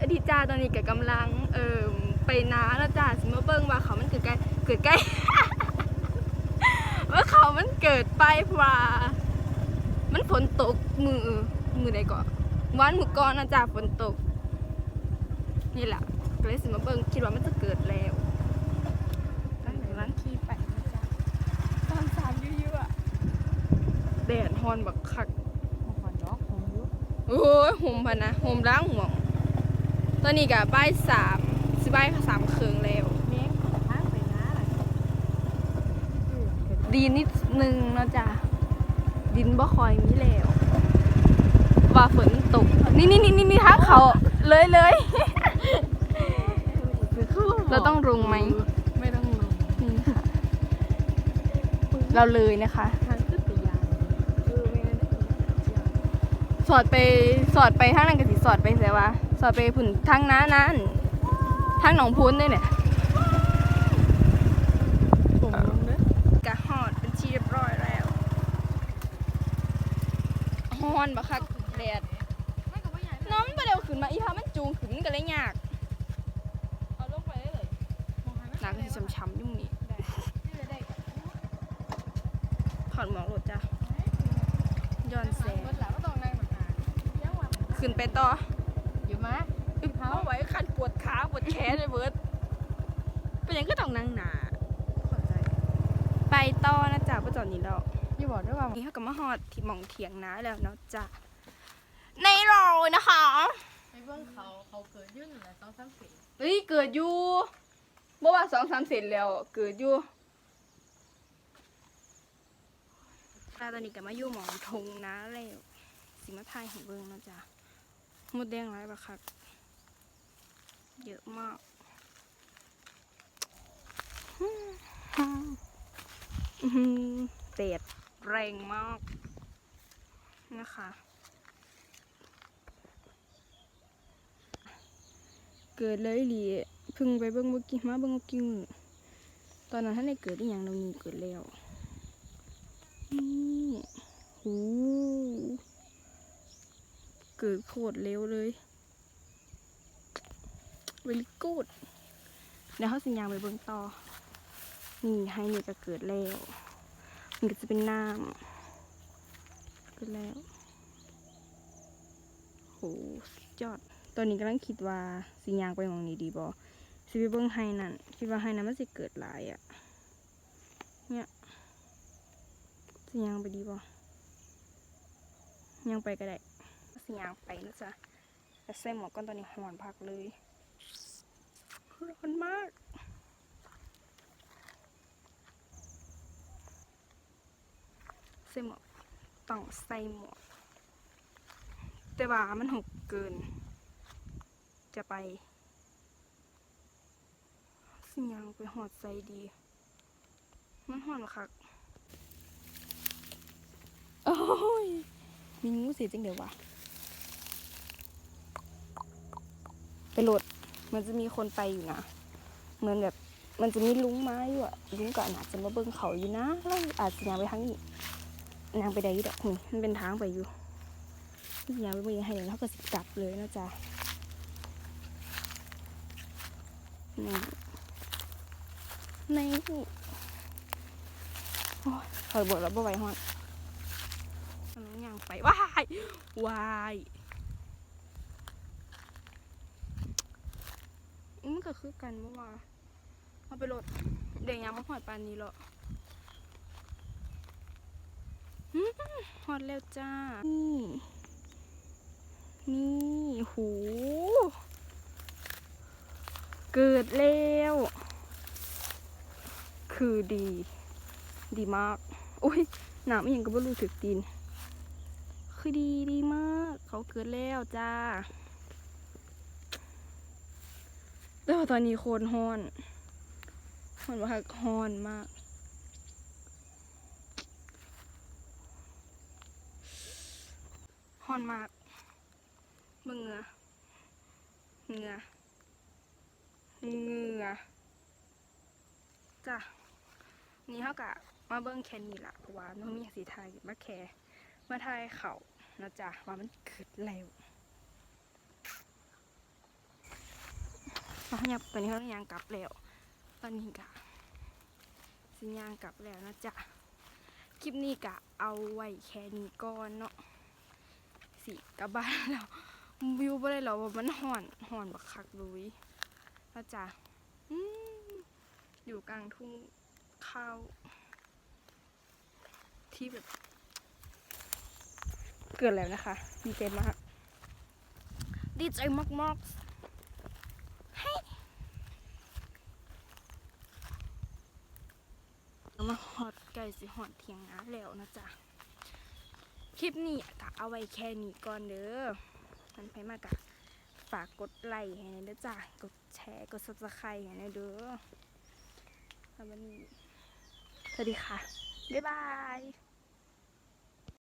อดีจ้าตอนนี้ก็กำลังเอ่อไปนาแล้วจ้าสิมาเบิ่งว่าเขามันเกิดใกล้เกิดใกล้ว่าเขามันเกิดไปเพราะว่ามันฝนตกมือมือใดก่อนวันมือก่อนนะจ้าฝนตก นี่แหละก็เลยสิมาเบิ่งคิดว่ามันจะเกิดแล้วตั้งแต่ร้านขี่ไปนะจ้าตอนสามยุ่ยๆอะแดดฮอนบักคักของขวัญเนาะของยุโอ้ยห่มพะนะห่มล้างห่วง ตอนนี้กับบ่ายสามสิบ่ายสามครึ่งแล้วแม่งของข้างไปนะอะไรดีนิดนึงเนาะจ้ะดินบ่คอยมีแล้วว่าฝนตก นี่นี่นี่นี่ทางเขาเลยเลยเราต้องลงไหมไม่ต้องลงนี่ค่ะเราเลยนะคะทางขึ้นไปยาวเออไม่งั้นได้ยาวสอดไปสอดไปทางนั้นก็สิสอดไปเสียว่า สอดไปผุนทางน้านั้นทางหนองพูนด้วยเนี่ยผมลงเด้อกะฮอดเป็นที่เรียบร้อยแล้วฮอนบักคักแดดน้องบ่เร็วขึ้นมาอีพามันจูงขึ้นมันก็เลยยากเอาลงไปได้เลยมองหาหนักก็สิช้ำๆอยู่หมื้นี้ถอดหมอกรถจ้ะย้อนแสงรถหลังก็ต้องนั่งเหมือนกันยังว่าขึ้นไปต่ออยู่ มะอึบเอาไว้คันปวดขาปวดแขนเลยเบิดเป็นหยังก็ต้องนั่งหนาขอใจไปต่อนะจ๊ะประจอดนี้เราอย่าบอกด้วยว่านี่เขาก็มาฮอดที่หมองเถียงนาแล้วเนาะจ้ะในรอนะคะไอ้เบื้องเขาเขาเกิดยื่นแหละสองสามสี่เฮ้ยเกิดอยู่บ่ว่าสองสามเซนแล้วเกิดอยู่ตาตอนนี้ก็มาอยู่หมองทงนาแล้วสิมาถ่ายให้เบิ่งเนาะจ้ะ มดแดงหลายบักคักเยอะมากอื้อหือแดแรงมากนะคะ เกิดเลยหลีพึ่งไปเบิ่งเมื่อกี้มาเบิ่งเมื่อกี้ตอนนั้นท่านได้เกิดอีหยังตรงนี้เกิดแล้วนี่หู เกิดโคตรเร็วเลย very good เดี๋ยวเขาสัญญาไปเบิ่งต่อ นี่ให้นี่ก็เกิดแล้ว มันก็จะเป็นน้ำเกิดแล้วโหสุดยอด ตอนนี้กำลังคิดว่าสิยาไปมองนี้ดีบ่สิไปเบิ่งไฮนั่นคิดว่าไฮนั้นมันสิเกิดหลายอะ่ะ เนี่ยสิยาไปดีบ่ยางไปก็ได้ สิยางไปนะจ๊ะแต่ใส่หมวกก่อนตอนนี้ร้อนพักเลยร้อนมากใส่หมวกต้องใส่หมวก แต่ว่ามันหกเกิน จะไป สิยังไปหอดใจดี มันหอนคักโอ้ยมีงูสีจริงเดี๋ยววะ ไปโหลดมันจะมีคนไปอยู่นะเหมือนแบบมันจะมีลุงไม้อยู่อะลุงก็อาจจะมาเบิ่งเขาอยู่นะเราอาจจะยังไปทางนี้นางไปได้ดอกนี่มันเป็นทางไปอยู่ยางไปเบิ่งให้เดี๋ยวเขาก็สิกลับเลยนะจ๊ะนี่นี่โอ้ยคอยบอกแล้วบ่ไหวฮอนน้องยางไปว้ายวาย มันก็คือกันเมื่อวานเอาไปโหลดเดี๋ยวยางมาหอดปานนี้หรอกอื้อฮอดแล้วจ้า นี่ นี่หู เกิดแล้ว คือดี ดีมาก อุ้ยหนามอหยังก็บ่รู้ถึกตีนคือดีดีมาก เขาเกิดแล้วจ้า แต่ว่าตอนนี้โคนฮ้อนฮ้อนว่าฮ้อนมากฮ้อนมากเบิ่งเหงือเงือเงือจ้ะนี่เขากะมาเบิ้งแค่นี้ละเพราะว่ามันมีสีไทยมาแค่มาทยเขานะจ๊ะว่ามันเกิดแล้ว เราอยากตอนนี้เรายางกลับแล้วตอนนี้กะสิยางกลับแล้วนะจ๊ะคลิปนี้กะเอาไว้แค่นี้ก่อนเนาะสิกลับบ้านแล้ววิวบ่ได้หรอว่ามันห่อนห่อนบักคักลุยนะจ๊ะอืมอยู่กลางทุ่งข้าวที่แบบ เกิดแล้วนะคะ ดีใจมาก ดีใจมากๆเฮ้ยเอา มาหอดไก่สิหอดเทียงนาแล้วนะจ๊ะ คลิปนี้กะเอาไว้แค่นี้ก่อนเด้อมันไปมากะฝากกดไลค์ให้หน่อยเด้อจ้ะกดแชร์ กดซับสไครต์ให้หน่อยเด้อแล้ววันนี้ สวัสดีค่ะ บ๊ายบาย